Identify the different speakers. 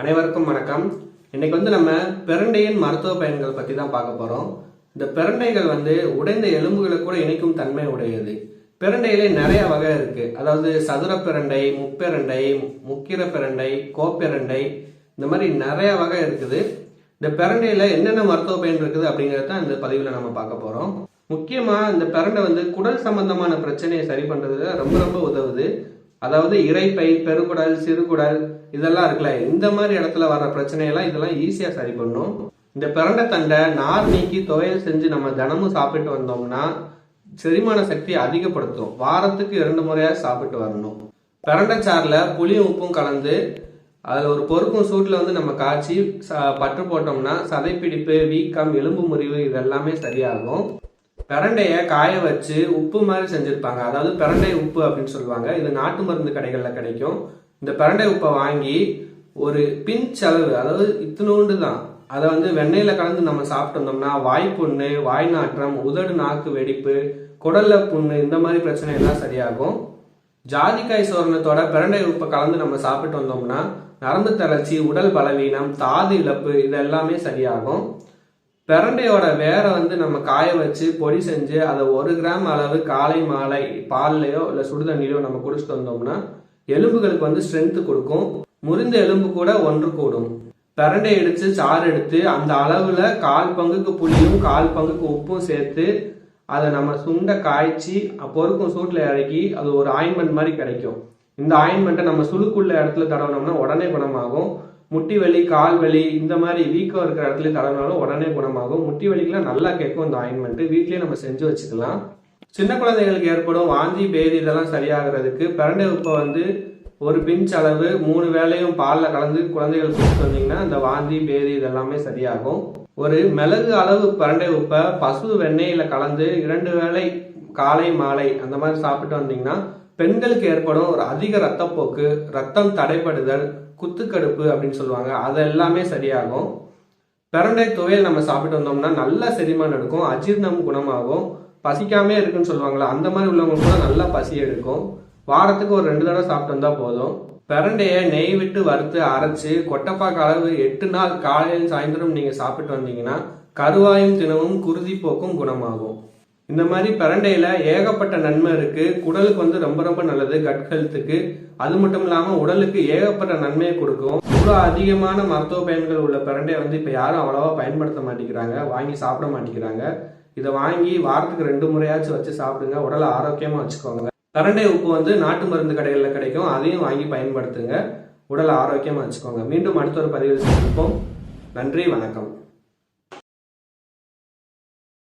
Speaker 1: அனைவருக்கும் வணக்கம். இன்னைக்கு வந்து நம்ம பிரண்டையின் மருத்துவ பயன்கள் பத்தி தான் பார்க்க போறோம். இந்த பிரண்டைகள் வந்து உடைந்த எலும்புகளை கூட இணைக்கும் தன்மை உடையது. பிரண்டையிலே நிறைய வகை இருக்கு. அதாவது சதுர பிரண்டை முப்பிரண்டை முக்கிர பிரண்டை கோப்பெரண்டை இந்த மாதிரி நிறைய வகை இருக்குது. இந்த பிரண்டையில என்னென்ன மருத்துவ பயன் இருக்குது அப்படிங்கறத தான் இந்த பதிவுல நம்ம பார்க்க போறோம். முக்கியமா இந்த பெரண்டை வந்து குடல் சம்பந்தமான பிரச்சனையை சரி பண்றதுல ரொம்ப ரொம்ப உதவுது. அதாவது இறைப்பை பெருக்குடல் சிறுகுடல் இதெல்லாம் இருக்குல்ல இந்த மாதிரி இடத்துல வர்ற பிரச்சனையெல்லாம் இதெல்லாம் ஈஸியாக சரி பண்ணும். இந்த பிறண்ட தண்டை நார் நீக்கி துவையல் செஞ்சு நம்ம தினமும் சாப்பிட்டு வந்தோம்னா செரிமான சக்தி அதிகப்படுத்தும். வாரத்துக்கு இரண்டு முறையாக சாப்பிட்டு வரணும். பிரண்டை புளியும் உப்பும் கலந்து அதில் ஒரு பொறுக்கும் சூட்டில் வந்து நம்ம காய்ச்சி ச- பற்று போட்டோம்னா சதைப்பிடிப்பு வீக்கம் எலும்பு முறிவு இதெல்லாமே சரியாகும். பிரண்டைய காய வச்சு உப்பு மாதிரி செஞ்சுருப்பாங்க. அதாவது பிரண்டை உப்பு அப்படின்னு சொல்லுவாங்க. இது நாட்டு மருந்து கடைகளில் கிடைக்கும். இந்த பிரண்டை உப்பை வாங்கி ஒரு பின் அளவு அதாவது இத்தினோண்டு தான். அதை வந்து வெண்ணெயில் கலந்து நம்ம சாப்பிட்டு வந்தோம்னா வாய் புண்ணு வாய் நாற்றம் உதடு நாக்கு வெடிப்பு குடல்ல புண்ணு இந்த மாதிரி பிரச்சனை எல்லாம் சரியாகும். ஜாதிக்காய் சோரணத்தோட பிரண்டை உப்பை கலந்து நம்ம சாப்பிட்டு வந்தோம்னா நரம்பு தளர்ச்சி உடல் பலவீனம் தாது இழப்பு இது எல்லாமே சரியாகும். பிரண்டையோட வேரை வந்து நம்ம காய வச்சு பொடி செஞ்சு அதை ஒரு கிராம் அளவு காலை மாலை பால்லையோ இல்லை சுடுதண்ணிலையோ நம்ம குடிச்சிட்டு வந்தோம்னா எலும்புகளுக்கு வந்து ஸ்ட்ரென்த் கொடுக்கும். முறிந்த எலும்பு கூட ஒன்று கூடும். பிரண்டை எடுத்து சாறு எடுத்து அந்த அளவில் கால் பங்குக்கு புளியும் கால் பங்குக்கு உப்பும் சேர்த்து அதை நம்ம சுண்டை காய்ச்சி பொறுக்கும் சூட்டில் இறக்கி அது ஒரு ஆயின்மெண்ட் மாதிரி கிடைக்கும். இந்த ஆயின்மெண்ட்டை நம்ம சுழுக்குள்ள இடத்துல தடவினோம்னா உடனே குணமாகும். முட்டி வலி கால் வலி இந்த மாதிரி வீக்கம் இருக்கிற இடத்துல தடவினாலும் உடனே குணமாகும். முட்டி வலிக்கெல்லாம் நல்லா கேட்கும் இந்த ஆயின்மெண்ட் வீட்லயே நம்ம செஞ்சு வச்சுக்கலாம். சின்ன குழந்தைகளுக்கு ஏற்படும் வாந்தி பேதி இதெல்லாம் சரியாகிறதுக்கு பிரண்டை உப்பை வந்து ஒரு பிஞ்ச் அளவு மூணு வேளையும் பாலில் கலந்து குழந்தைகள் கொடுத்து வந்தீங்கன்னா இந்த வாந்தி பேதி இதெல்லாமே சரியாகும். ஒரு மிளகு அளவு பரண்டை உப்பை பசு வெண்ணெயில் கலந்து இரண்டு வேளை காலை மாலை அந்த மாதிரி சாப்பிட்டு வந்தீங்கன்னா பெண்களுக்கு ஏற்படும் ஒரு அதிக ரத்தப்போக்கு ரத்தம் தடைப்படுதல் குத்துக்கடுப்பு அப்படின்னு சொல்லுவாங்க. அது எல்லாமே சரியாகும். பிரண்டை துவையல் நம்ம சாப்பிட்டு வந்தோம்னா நல்ல செரிமானம் எடுக்கும் அஜீர்ணம் குணமாகும். பசிக்காமே இருக்குன்னு சொல்லுவாங்களா அந்த மாதிரி உள்ளவங்களுக்கு கூட நல்லா பசி எடுக்கும். வாரத்துக்கு ஒரு ரெண்டு தடவை சாப்பிட்டு வந்தா போதும். பிரண்டைய நெய் விட்டு வறுத்து அரைச்சு கொட்டப்பாக்கு அளவு எட்டு நாள் காலையில் சாயந்தரம் நீங்க சாப்பிட்டு வந்தீங்கன்னா கருவாயும் தினமும் குருதி போக்கும் குணமாகும். இந்த மாதிரி பரண்டையில் ஏகப்பட்ட நன்மை இருக்குது குடலுக்கு வந்து ரொம்ப ரொம்ப நல்லது கட் ஹெல்த்துக்கு அது மட்டும் இல்லாமல் உடலுக்கு ஏகப்பட்ட நன்மையை கொடுக்கும். இவ்வளோ அதிகமான மருத்துவ பயன்கள் உள்ள பிரண்டையை வந்து இப்போ யாரும் அவ்வளோவா பயன்படுத்த மாட்டேங்கிறாங்க. வாங்கி சாப்பிட மாட்டேங்கிறாங்க. இதை வாங்கி வாரத்துக்கு ரெண்டு முறையாச்சும் வச்சு சாப்பிடுங்க. உடலை ஆரோக்கியமாக வச்சுக்கோங்க. பரண்டை உப்பு வந்து நாட்டு மருந்து கடைகளில் கிடைக்கும். அதையும் வாங்கி பயன்படுத்துங்க. உடலை ஆரோக்கியமாக வச்சுக்கோங்க. மீண்டும் அடுத்த ஒரு பதிவில் சந்திப்போம். நன்றி வணக்கம்.